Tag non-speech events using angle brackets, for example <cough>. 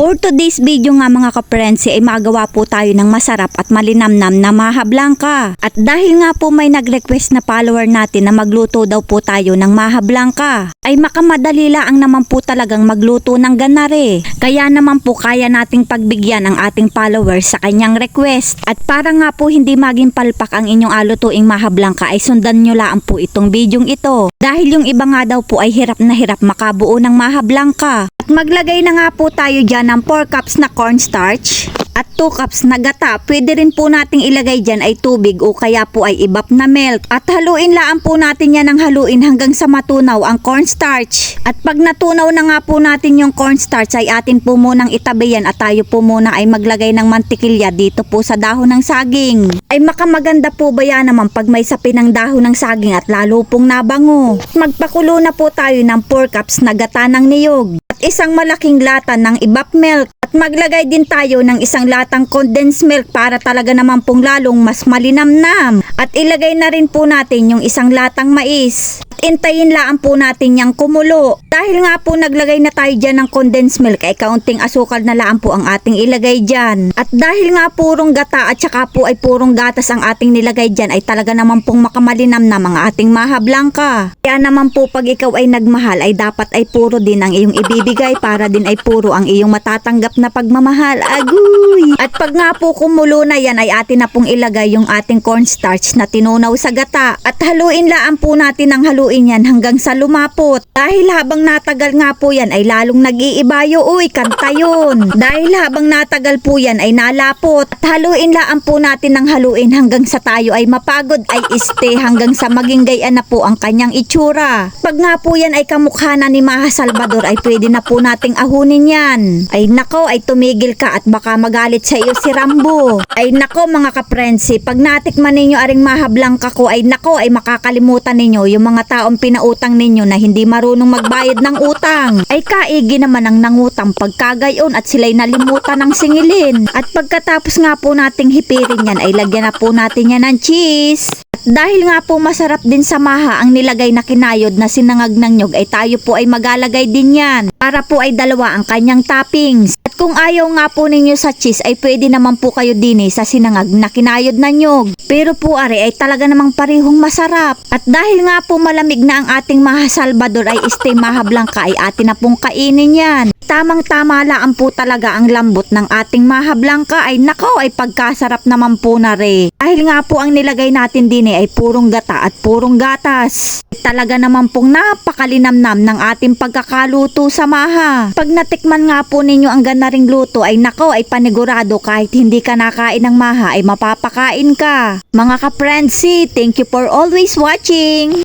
For today's video nga mga kaprensi ay magawa po tayo ng masarap at malinamnam na maha blanca. At dahil nga po may nag-request na follower natin na magluto daw po tayo ng maha blanca, ay makamadali lang naman po talagang magluto ng ganare. Kaya naman po kaya nating pagbigyan ang ating followers sa kanyang request. At para nga po hindi maging palpak ang inyong alutuing maha blanca ay sundan nyo lang po itong bidyong ito. Dahil yung iba nga daw po ay hirap na hirap makabuo ng maha blanca. Maglagay na nga po tayo dyan ng 4 cups na cornstarch at 2 cups na gata. Pwede rin po nating ilagay dyan ay tubig o kaya po ay ibap na milk. At haluin laan po natin yan ng haluin hanggang sa matunaw ang cornstarch. At pag natunaw na nga po natin yung cornstarch ay atin po munang itabi yan at tayo po muna ay maglagay ng mantikilya dito po sa dahon ng saging. Ay makamaganda po ba yan naman pag may sapi ng dahon ng saging at lalo pong nabango. Magpakulo na po tayo ng 4 cups na gata ng niyog isang malaking lata ng ibap milk at maglagay din tayo ng isang latang condensed milk para talaga naman pong lalong mas malinamnam. At ilagay na rin po natin yung isang latang mais. At intayin laan po natin yung kumulo. Dahil nga po naglagay na tayo dyan ng condensed milk ay kaunting asukal na laan po ang ating ilagay dyan. At dahil nga purong gata at saka po ay purong gatas ang ating nilagay dyan ay talaga naman pong makamalinamnam ang ating maha blanca. Kaya naman po pag ikaw ay nagmahal ay dapat ay puro din ang iyong ibibigay para din ay puro ang iyong matatanggap na pagmamahal. Agoy! At pag nga po kumulo na yan ay atin na pong ilagay yung ating cornstarch na tinunaw sa gata. At haluin laan po natin ang haluin yan hanggang sa lumapot. Dahil habang natagal nga po yan ay lalong nag-iibayo. Uy, kanta yun. <laughs> Dahil habang natagal po yan ay nalapot. At haluin laan po natin ng haluin hanggang sa tayo ay mapagod ay este hanggang sa maging gayaan na po ang kanyang itsura. Pag nga po yan ay kamukha na ni Maha Salvador ay pwede na po nating ahunin yan. Ay nako ay tumigil ka at baka magalit sa iyo si Rambo. Ay nako mga kaprensi, pag natikman ninyo aring Maha Blanca ko ay nako ay makakalimutan ninyo yung mga taong pinautang ninyo na hindi marunong magbayad ng utang. Ay kaigi naman ang nangutang pagkagayon at sila'y nalimutan ng singilin. At pagkatapos nga po nating hipirin yan ay lagyan na po natin yan ng cheese. At dahil nga po masarap din sa maha ang nilagay na kinayod na sinangag ng nyog ay tayo po ay magalagay din yan para po ay dalawa ang kanyang toppings. At kung ayaw nga po ninyo sa cheese ay pwede naman po kayo din eh sa sinangag na kinayod na nyog. Pero po are ay talaga namang parehong masarap. At dahil nga po malamig na ang ating maha Salvador ay este maha blanca ay atin na pong kainin yan. Tamang tama lang po talaga ang lambot ng ating maha blanca ay nakaw ay pagkasarap naman po na re. Dahil nga po ang nilagay natin din eh ay purong gata at purong gatas. Talaga naman pong napakalinamnam ng ating pagkakaluto sa maha. Pag natikman nga po ninyo ang ganaring luto ay nakaw ay panigurado kahit hindi ka nakain ng maha ay mapapakain ka. Mga ka-friendsi, thank you for always watching!